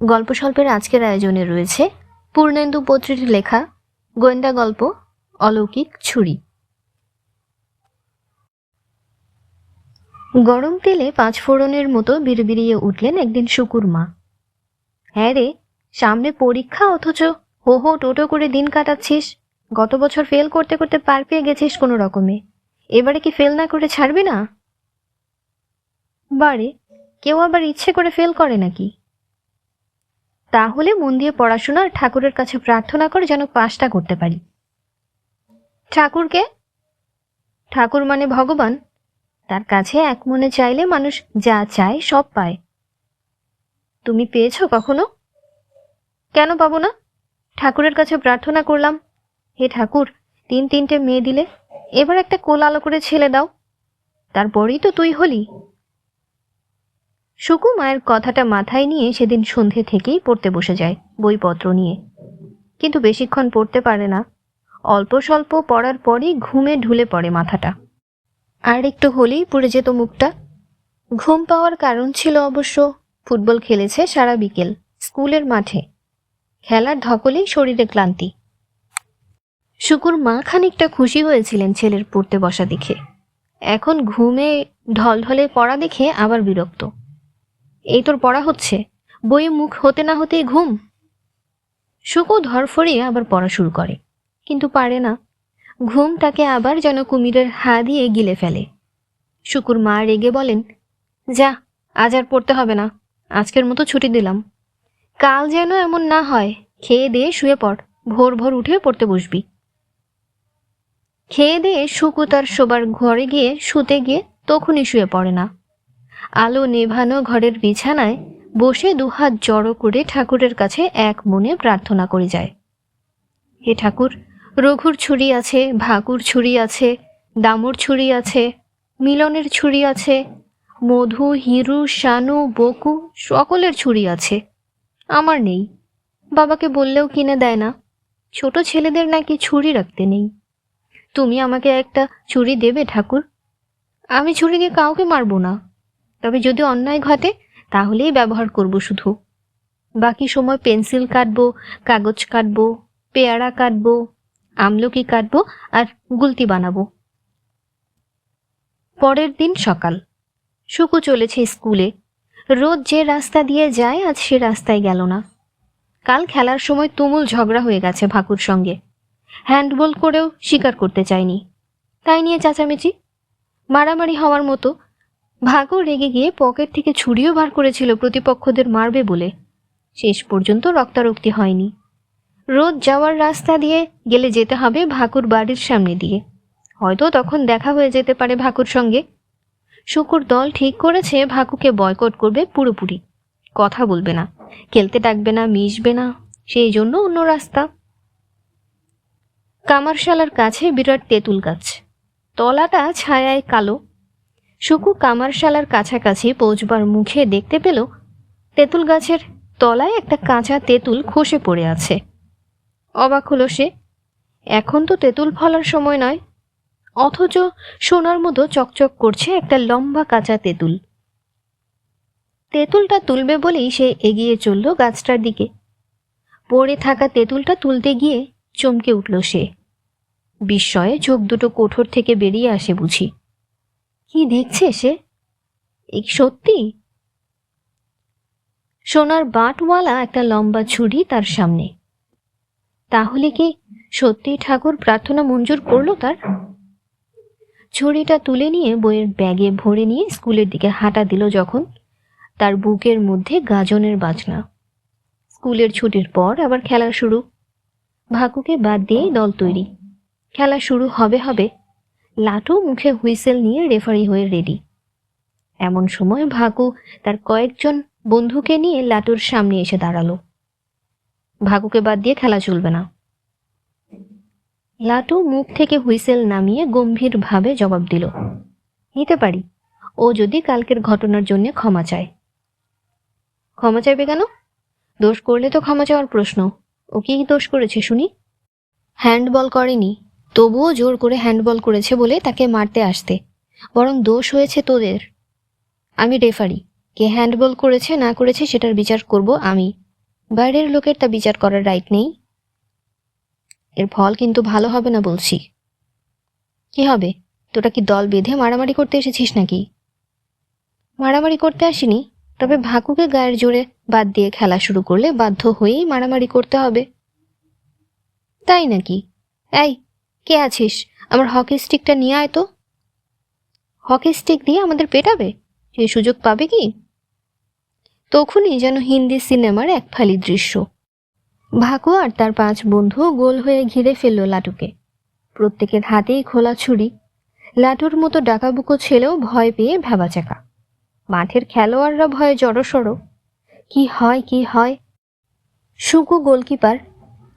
গল্প স্বল্পের আজকের আয়োজনে রয়েছে পূর্ণেন্দু পত্রীর লেখা গোয়েন্দা গল্প, অলৌকিক ছুরি। গরম তেলে পাঁচ ফোড়নের মতো বিড়বিড়িয়ে উঠলেন একদিন শুকুর মা। হ্যাঁ রে, সামনে পরীক্ষা অথচ হো হো টোটো করে দিন কাটাচ্ছিস। গত বছর ফেল করতে করতে পার পেয়ে গেছিস কোনো রকমে। এবারে কি ফেল না করে ছাড়বি না? বারে, কেউ আবার ইচ্ছে করে ফেল করে নাকি? তাহলে মন দিয়ে পড়াশোনা আর ঠাকুরের কাছে প্রার্থনা করে যেন পাশটা করতে পারি। ঠাকুরকে? ঠাকুর মানে ভগবান। তার কাছে এক মনে চাইলে মানুষ যা চায় সব পায়। তুমি পেয়েছ কখনো? কেন পাবো না? ঠাকুরের কাছে প্রার্থনা করলাম। হে ঠাকুর, তিন তিনটে মেয়ে দিলে। এবার একটা কোল আলো করে ছেলে দাও। তারপরেই তো তুই হলি। সুকু মায়ের কথাটা মাথায় নিয়ে সেদিন সন্ধে থেকেই পড়তে বসে যায় বইপত্র নিয়ে। কিন্তু বেশিক্ষণ পড়তে পারে না। অল্প স্বল্প পড়ার পরই ঘুমে ঢুলে পড়ে মাথাটা। আর একটু হলেই পড়ে যেত মুখটা। ঘুম পাওয়ার কারণ ছিল অবশ্য ফুটবল খেলেছে সারা বিকেল, স্কুলের মাঠে। খেলার ধকলেই শরীরে ক্লান্তি। শুকুর মা খানিকটা খুশি হয়েছিলেন ছেলের পড়তে বসা দেখে। এখন ঘুমে ঢলঢলে পড়া দেখে আবার বিরক্ত। এই তোর পড়া হচ্ছে? বইয়ে মুখ হতে না হতেই ঘুম? শুকু ধরফরিয়ে আবার পড়া শুরু করে। কিন্তু পারে না। ঘুম তাকে আবার যেন কুমিরের হা দিয়ে গিলে ফেলে। শুকুর মা রেগে বলেন, যা, আজ আর পড়তে হবে না। আজকের মতো ছুটি দিলাম। কাল যেন এমন না হয়। খেয়ে দিয়ে শুয়ে পড়। ভোর ভোর উঠে পড়তে বসবি। খেয়ে দিয়ে শুকু তার শোবার ঘরে গিয়ে শুতে গিয়ে তখনই শুয়ে পড়ে না। আলো নেভানো ঘরের বিছানায় বসে দুহাত জড়ো করে ঠাকুরের কাছে এক মনে প্রার্থনা করে যায়। হে ঠাকুর, রঘুর ছুরি আছে, ভাকুর ছুরি আছে, দামর ছুরি আছে, মিলনের ছুরি আছে, মধু, হিরু, শানু, বকু, সকলের ছুরি আছে। আমার নেই। বাবাকে বললেও কিনে দেয় না। ছোট ছেলেদের নাকি ছুরি রাখতে নেই। তুমি আমাকে একটা ছুরি দেবে ঠাকুর? আমি ছুরি দিয়ে কাউকে মারবো না। তবে যদি অন্যায় ঘটে, তাহলেই ব্যবহার করব শুধু। বাকি সময় পেন্সিল কাটবো, কাগজ কাটবো, পেয়ারা কাটবো, আমলকি কাটবো আর গুলতি বানাবো। পরের দিন সকাল। শুকু চলেছে স্কুলে। রোজ যে রাস্তা দিয়ে যায়, আজ সে রাস্তায় গেল না। কাল খেলার সময় তুমুল ঝগড়া হয়ে গেছে ভাকুর সঙ্গে। হ্যান্ডবল করেও স্বীকার করতে চায়নি। তাই নিয়ে চেঁচামেচি। মারামারি হওয়ার মতো ভাগু রেগে গিয়ে পকেট থেকে ছুরিও বার করেছিল প্রতিপক্ষদের মারবে বলে। শেষ পর্যন্ত রক্তারক্তি হয়নি। রোদ যাওয়ার রাস্তা দিয়ে গেলে যেতে হবে ভাকুর বাড়ির সামনে দিয়ে। হয়তো তখন দেখা হয়ে যেতে পারে ভাকুর সঙ্গে। শুকুর দল ঠিক করেছে ভাকুকে বয়কট করবে পুরোপুরি। কথা বলবে না, খেলতে ডাকবে না, মিশবে না, সেই জন্য অন্য রাস্তা। কামারশালার কাছে বিরাট তেঁতুল গাছ। তলাটা ছায়ায় কালো। শুকু কামারশালার কাছাকাছি পৌঁছবার মুখে দেখতে পেল তেঁতুল গাছের তলায় একটা কাঁচা তেঁতুল খসে পড়ে আছে। অবাক হলো সে। এখন তো তেঁতুল ফলার সময় নয়। অথচ সোনার মতো চকচক করছে একটা লম্বা কাঁচা তেঁতুল। তেঁতুলটা তুলবে বলেই সে এগিয়ে চলল গাছটার দিকে। পড়ে থাকা তেঁতুলটা তুলতে গিয়ে চমকে উঠল সে। বিস্ময়ে চোখ দুটো কোঠর থেকে বেরিয়ে আসে বুঝি। কি দেখছে সে? এই সত্যি? সোনার বাটওয়ালা একটা লম্বা ছুরি তার সামনে। তাহলে কি সত্যি ঠাকুর প্রার্থনা মঞ্জুর করল তার? ছুরিটা তুলে নিয়ে বইয়ের ব্যাগে ভরে নিয়ে স্কুলের দিকে হাঁটা দিল যখন তার বুকের মধ্যে গাজনের বাজনা। স্কুলের ছুটির পর আবার খেলা শুরু। ভাকুকে বাদ দিয়ে দল তৈরি। খেলা শুরু হবে হবে লাটু মুখে হুইসেল নিয়ে রেফারি হয়ে রেডি। এমন সময় ভাকু তার কয়েকজন বন্ধুকে নিয়ে লাটুর সামনে এসে দাঁড়াল। ভাকুকে বাদ দিয়ে খেলা চলবে না। লাটু মুখ থেকে হুইসেল নামিয়ে গম্ভীরভাবে জবাব দিল, নিতে পারি। ও যদি কালকের ঘটনার জন্য ক্ষমা চায়। ক্ষমা চাইবে কেন? দোষ করলে তো ক্ষমা চাওয়ার প্রশ্ন। ও কি দোষ করেছে শুনি? হ্যান্ডবল করেনি। তবুও জোর করে হ্যান্ডবল করেছে বলে তাকে মারতে আসতে। বরং দোষ হয়েছে তোদের। আমি রেফারি কে হ্যান্ডবল করেছে, না করেছে সেটার বিচার করব আমি। বাইরের লোকের তা বিচার করার রাইট নেই। এর ফল কিন্তু ভালো হবে না বলছি। কি হবে? তোরা কি দল বেঁধে মারামারি করতে এসেছিস নাকি? মারামারি করতে আসিনি, তবে ভাকুকে গায়ের জোরে বাদ দিয়ে খেলা শুরু করলে বাধ্য হয়েই মারামারি করতে হবে। তাই নাকি? এই কে আছিস? আমার হকি স্টিকটা নিয়ে আয় তো। হকি স্টিক দিয়ে আমাদের পেটাবে? সে সুযোগ পাবে কি? তখনই যেন হিন্দি সিনেমার এক ফালি দৃশ্য। ভাকু আর তার পাঁচ বন্ধু গোল হয়ে ঘিরে ফেলল লাটুকে। প্রত্যেকের হাতেই খোলা ছুরি। লাটুর মতো ডাকাবুকো ছেলেও ভয় পেয়ে ভেবাচাকা মাঠের খেলোয়াড়রা ভয়ে জড়সড়। কি হয় কি হয়? সুকু গোলকিপার,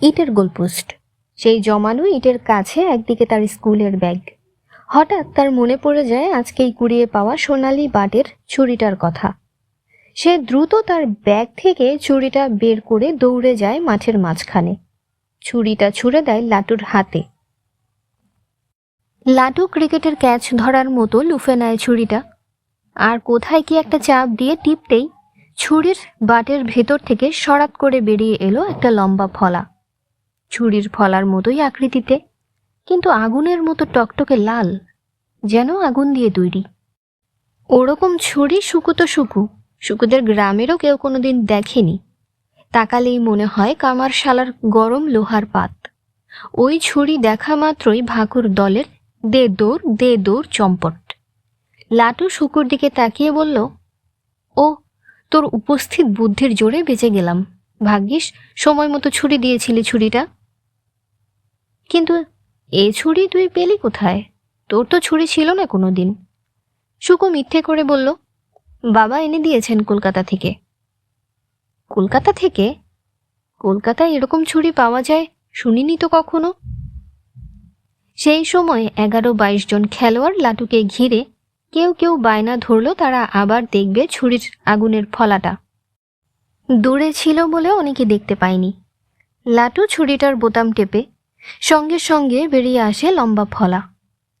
ইটের গোলপোস্ট। সেই জমানো ইটের কাছে একদিকে তার স্কুলের ব্যাগ। হঠাৎ তার মনে পড়ে যায় আজকেই কুড়িয়ে পাওয়া সোনালি বাটের ছুরিটার কথা। সে দ্রুত তার ব্যাগ থেকে ছুরিটা বের করে দৌড়ে যায় মাঠের মাঝখানে। ছুরিটা ছুঁড়ে দেয় লাটুর হাতে। লাটু ক্রিকেটের ক্যাচ ধরার মতো লুফে নেয় ছুরিটা আর কোথায় কি একটা চাপ দিয়ে টিপতেই ছুরির বাটের ভেতর থেকে সরাত করে বেরিয়ে এলো একটা লম্বা ফলা। ছুরির ফলার মতোই আকৃতিতে, কিন্তু আগুনের মতো টকটকে লাল, যেন আগুন দিয়ে তৈরি। ওরকম ছুরি শুকু তো শুকু, শুকুদের গ্রামেরও কেউ কোনোদিন দেখেনি। তাকালেই মনে হয় কামার শালার গরম লোহার পাত। ওই ছুরি দেখা মাত্রই ভাকুর দলের দে দৌড় দে দৌড় চম্পট। লাটু শুকুর দিকে তাকিয়ে বলল, ও, তোর উপস্থিত বুদ্ধির জোরে বেঁচে গেলাম। ভাগ্যিস, সময় মতো ছুরি দিয়েছিলি ছুরিটা। কিন্তু এ ছুরি তুই পেলি কোথায়? তোর তো ছুরি ছিল না কোনো দিন শুকু মিথ্যে করে বলল, বাবা এনে দিয়েছেন কলকাতা থেকে। কলকাতা থেকে? কলকাতায় এরকম ছুরি পাওয়া যায় শুনিনি তো কখনো? সেই সময় এগারো বাইশ জন খেলোয়াড় লাটুকে ঘিরে কেউ কেউ বায়না ধরল, তারা আবার দেখবে ছুরির আগুনের ফলাটা। দূরে ছিল বলে অনেকে দেখতে পায়নি। লাটু ছুরিটার বোতাম টেপে সঙ্গে সঙ্গে বেরিয়ে আসে লম্বা ফলা।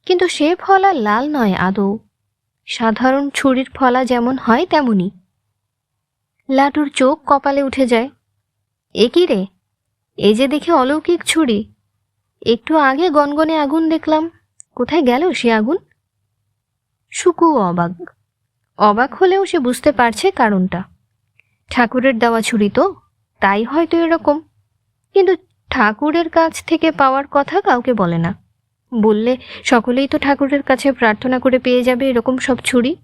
কিন্তু সে ফলা লাল নয় আদৌ। সাধারণ ছুরির ফলা যেমন হয় তেমনই লাটুর চোখ কপালে উঠে যায়। এ কি রে? এই যে দেখে অলৌকিক ছুরি। একটু আগে গনগনে আগুন দেখলাম। কোথায় গেল সে আগুন? শুকু অবাক। অবাক হলেও সে বুঝতে পারছে কারণটা। ঠাকুরের দেওয়া ছুরি তো, তাই হয়তো এরকম। কিন্তু ঠাকুরের কাছ থেকে পাওয়ার কথা কাউকে বলে না। বললে সকলেই তো ঠাকুরের কাছে প্রার্থনা করে পেয়ে যাবে এরকম সব ছুরি।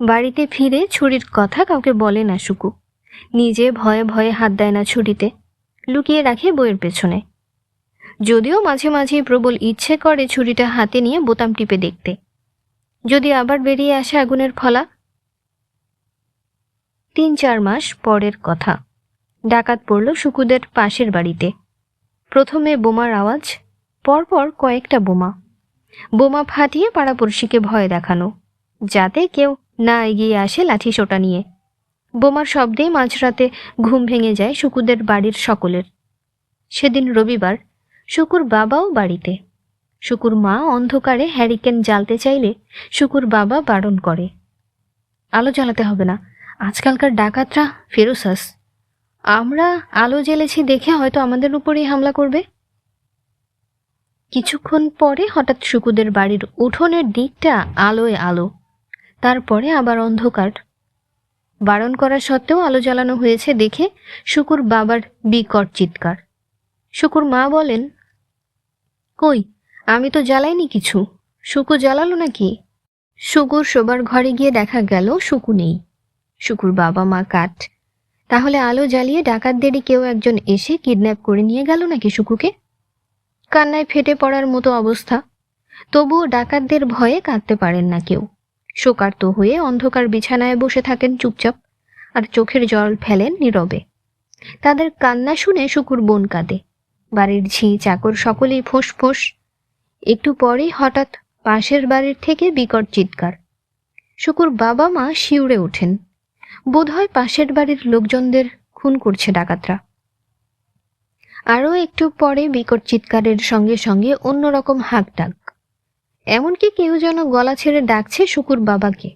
বাড়িতে ফিরে ছুরির কথা কাউকে বলে না শুকু। নিজে ভয়ে ভয়ে হাত দেয় না ছুরিতে। লুকিয়ে রাখে বইয়ের পেছনে। যদিও মাঝে মাঝে প্রবল ইচ্ছে করে ছুরিটা হাতে নিয়ে বোতাম টিপে দেখতে। যদি আবার বেরিয়ে আসে আগুনের ফলা। তিন চার মাস পরের কথা। ডাকাত পড়ল শুকুদের পাশের বাড়িতে। প্রথমে বোমার আওয়াজ, পরপর কয়েকটা বোমা। বোমা ফাটিয়ে পাড়াপড়শিকে ভয় দেখানো, যাতে কেউ না এগিয়ে আসে লাঠি সোটা নিয়ে। বোমার শব্দেই মাঝরাতে ঘুম ভেঙে যায় শুকুদের বাড়ির সকলের। সেদিন রবিবার, শুকুর বাবাও বাড়িতে। শুকুর মা অন্ধকারে হ্যারিকেন জ্বালতে চাইলে শুকুর বাবা বারণ করে। আলো জ্বালাতে হবে না, আজকালকার ডাকাতরা ফেরোসাস। আমরা আলো জ্বেলেছি দেখে হয়তো আমাদের উপরেই হামলা করবে। কিছুক্ষণ পরে হঠাৎ শুকুদের বাড়ির উঠোনের দিকটা আলোয় আলো। তারপরে আবার অন্ধকার। বারণ করা সত্ত্বেও আলো জ্বালানো হয়েছে দেখে শুকুর বাবার বিকট চিৎকার। শুকুর মা বলেন, কই, আমি তো জ্বালাইনি কিছু। শুকু জ্বালালো নাকি? শুকুর শোবার ঘরে গিয়ে দেখা গেল শুকু নেই। শুকুর বাবা মা কাঠ তাহলে আলো জ্বালিয়ে ডাকাতদেরই কেউ একজন এসে কিডন্যাপ করে নিয়ে গেল নাকি শুকুকে? কান্নায় ফেটে পড়ার মতো অবস্থা। তবুও ডাকাতদের ভয়ে কাঁদতে পারেন না কেউ। শোকার্ত হয়ে অন্ধকার বিছানায় বসে থাকেন চুপচাপ আর চোখের জল ফেলেন নীরবে। তাদের কান্না শুনে শুকুর বোন কাঁদে। বাড়ির ঝি চাকর সকলেই ফোঁস ফোঁস। একটু পরেই হঠাৎ পাশের বাড়ির থেকে বিকট চিৎকার। শুকুর বাবা মা শিউরে ওঠেন। বোধহয় পাশের বাড়ির লোকজনদের খুন করছে ডাকাতরা। আরও একটু পরে বিকট চিৎকারের সঙ্গে সঙ্গে অন্যরকম হাঁক ডাক এমনকি কেউ যেন গলা ছেড়ে ডাকছে শুকুর বাবাকে।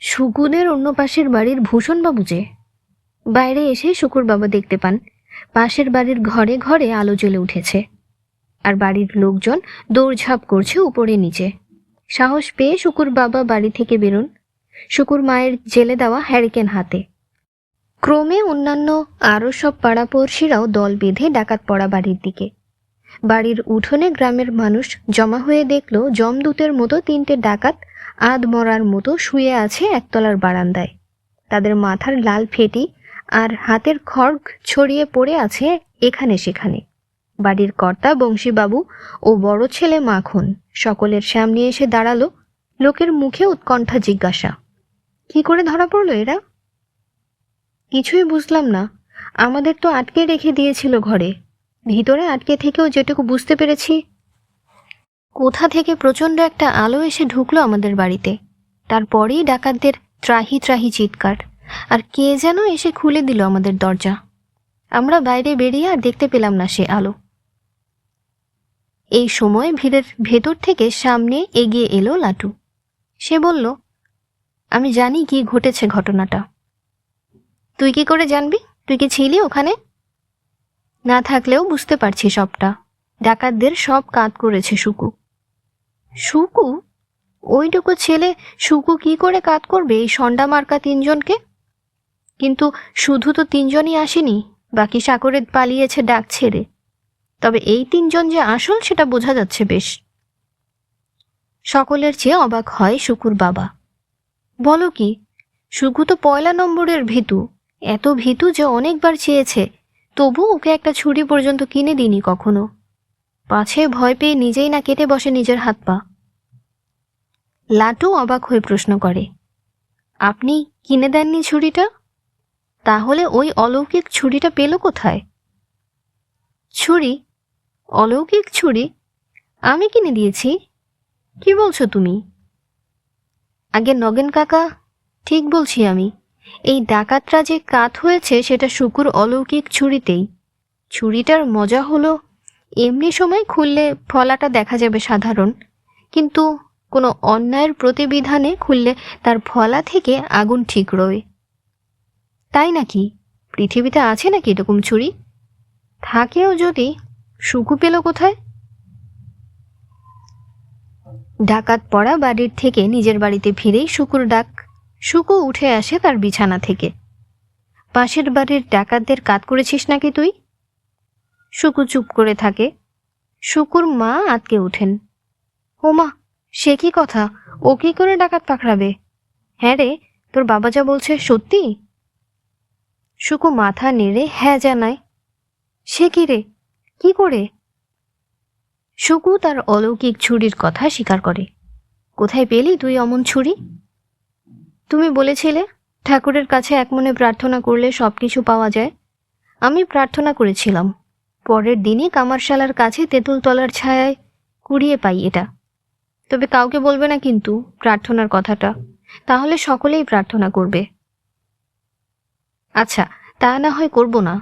শুকুদের অন্য পাশের বাড়ির ভূষণবাবু যে। বাইরে এসে শুকুর বাবা দেখতে পান, পাশের বাড়ির ঘরে ঘরে আলো জ্বলে উঠেছে। আর বাড়ির লোকজন দৌড়ঝাঁপ করছে উপরে নিচে। সাহস পেয়ে শুকুর বাবা বাড়ি থেকে বেরোন। শুকুর মায়ের জেলে দেওয়া হ্যারিকেন হাতে। ক্রমে অন্যান্য আরও সব পাড়াপড়শিরাও দল বেঁধে ডাকাত পড়া বাড়ির দিকে। বাড়ির উঠোনে গ্রামের মানুষ জমা হয়ে দেখল জমদূতের মতো তিনটে ডাকাত আধ মরার মতো শুয়ে আছে একতলার বারান্দায়। তাদের মাথার লাল ফেটি আর হাতের খড়গ ছড়িয়ে পড়ে আছে এখানে সেখানে। বাড়ির কর্তা বংশীবাবু ও বড় ছেলে মাখন সকলের সামনে এসে দাঁড়াল, লোকের মুখে উৎকণ্ঠা জিজ্ঞাসা। কি করে ধরা পড়ল এরা? কিছুই বুঝলাম না। আমাদের তো আটকে রেখে দিয়েছিল ঘরে। ভিতরে আটকে থেকেও যেটুকু বুঝতে পেরেছি। কোথা থেকে প্রচণ্ড একটা আলো এসে ঢুকলো আমাদের বাড়িতে। তারপরেই ডাকাতদের ত্রাহি ত্রাহি চিৎকার। আর কে যেন এসে খুলে দিল আমাদের দরজা। আমরা বাইরে বেরিয়ে আর দেখতে পেলাম না সে আলো। এই সময় ভিড়ের ভেতর থেকে সামনে এগিয়ে এলো লাটু। সে বলল আমি জানি কি ঘটেছে ঘটনাটা। তুই কি করে জানবি? তুই কি ছিলি ওখানে? না থাকলেও বুঝতে পারছি সবটা। ডাকাতদের সব কাত করেছে সুকু সুকু ওইটুকু ছেলে সুকু কি করে কাত করবে এই সন্ডা মার্কা তিনজনকে? কিন্তু শুধু তো তিনজনই আসেনি, বাকি সাকরে পালিয়েছে ডাক ছেড়ে। তবে এই তিনজন যে আসল সেটা বোঝা যাচ্ছে বেশ। সকলের চেয়ে অবাক হয় শুকুর বাবা। বলো কি সুকু তো পয়লা নম্বরের ভীতু। এত ভীতু যে অনেকবার চেয়েছে, তবু ওকে একটা ছুরি পর্যন্ত কিনে দিইনি কখনো। পাছে ভয় পেয়ে নিজেই না কেটে বসে নিজের হাত পা। লাটু অবাক হয়ে প্রশ্ন করে, আপনি কিনে দেননি ছুরিটা? তাহলে ওই অলৌকিক ছুরিটা পেল কোথায়? ছুরি? অলৌকিক ছুরি? আমি কিনে দিয়েছি? কি বলছো তুমি? আগে নগেন কাকা, ঠিক বলছি আমি। এই ডাকাতরা যে কাত হয়েছে, সেটা শুকুর অলৌকিক ছুরিতেই। ছুরিটার মজা হলো, এমনি সময় খুললে ফলাটা দেখা যাবে সাধারণ। কিন্তু কোনো অন্যায়ের প্রতিবিধানে খুললে তার ফলা থেকে আগুন ঠিক রয়ে। তাই নাকি? পৃথিবীতে আছে নাকি এরকম ছুরি? থাকেও যদি, শুকু পেল কোথায়? ডাকাত পড়া বাড়ির থেকে নিজের বাড়িতে ফিরেই শুকুর ডাক, শুকু উঠে আসে তার বিছানা থেকে। পাশের বাড়ির ডাকাতদের কাত করেছিস নাকি তুই? শুকু চুপ করে থাকে। শুকুর মা আতকে ওঠেন। ওমা, সে কি কথা? ও কি করে ডাকাত পাকড়াবে? হ্যাঁ রে, তোর বাবা যা বলছে সত্যি? শুকু মাথা নেড়ে হ্যাঁ জানায়। সে কি রে? কি করে? শুকু তার অলৌকিক ছুরির কথা স্বীকার করে। কোথায় পেলি তুই অমন ছুরি? তুমি বলেছিলে, ঠাকুরের কাছে এক মনে প্রার্থনা করলে সব কিছু পাওয়া যায়। আমি প্রার্থনা করেছিলাম, পরের দিনই কামারশালার কাছে তেঁতুলতলার ছায়ায় কুড়িয়ে পাই এটা। তবে কাউকে বলবে না কিন্তু প্রার্থনার কথাটা, তাহলে সকলেই প্রার্থনা করবে। আচ্ছা তা না হয় করব না,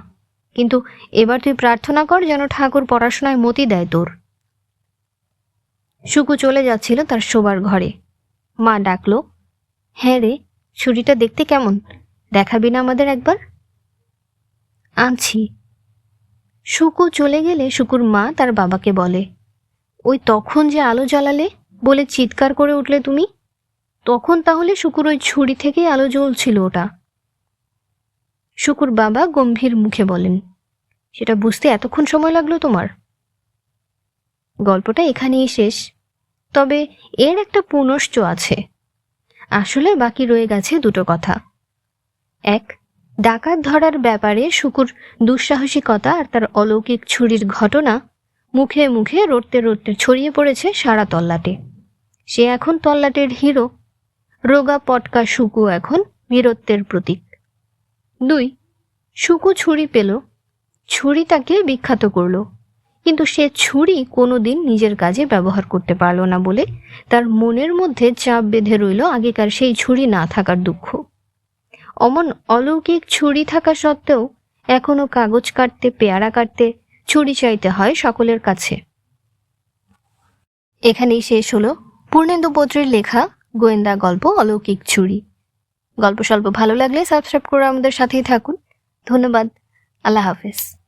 কিন্তু এবার তুই প্রার্থনা কর যেন ঠাকুর পড়াশোনায় মতি দেয় তোর। শুকু চলে যাচ্ছিল তার শোবার ঘরে। মা ডাকলো হ্যাঁ রে, ছুরিটা দেখতে কেমন? দেখাবি না আমাদের একবার? আনছি। শুকু চলে গেলে শুকুর মা তার বাবাকে বলে, ওই তখন যে আলো জ্বালালে বলে চিৎকার করে উঠলে তুমি? তখন তাহলে শুকুর ওই ছুরি থেকেই আলো জ্বলছিল ওটা। শুকুর বাবা গম্ভীর মুখে বলেন, সেটা বুঝতে এতক্ষণ সময় লাগল তোমার? গল্পটা এখানেই শেষ। তবে এর একটা পুনশ্চ আছে। আসলে বাকি রয়ে গেছে দুটো কথা। এক, ডাকাত ধরার ব্যাপারে শুকুর দুঃসাহসিকতা আর তার অলৌকিক ছুরির ঘটনা মুখে মুখে রটতে রটতে ছড়িয়ে পড়েছে সারা তল্লাটে। সে এখন তল্লাটের হিরো। রোগা পটকা শুকু এখন বীরত্বের প্রতীক। দুই, শুকু ছুরি পেল। ছুরি তাকে বিখ্যাত করল। কিন্তু সে ছুরি কোনো দিন নিজের কাজে ব্যবহার করতে পারল না বলে তার মনের মধ্যে চাপ বেঁধে রইল আগেকার সেই ছুরি না থাকার দুঃখ। অমন অলৌকিক ছুরি থাকা সত্ত্বেও এখনও কাগজ কাটতে, পেয়ারা কাটতে, ছুরি চাইতে হয় সকলের কাছে। এখানেই শেষ হলো পূর্ণেন্দু পত্রের লেখা গোয়েন্দা গল্প অলৌকিক ছুরি। গল্প স্বল্প ভালো লাগলে সাবস্ক্রাইব করে আমাদের সাথেই থাকুন। ধন্যবাদ। আল্লাহ হাফেজ।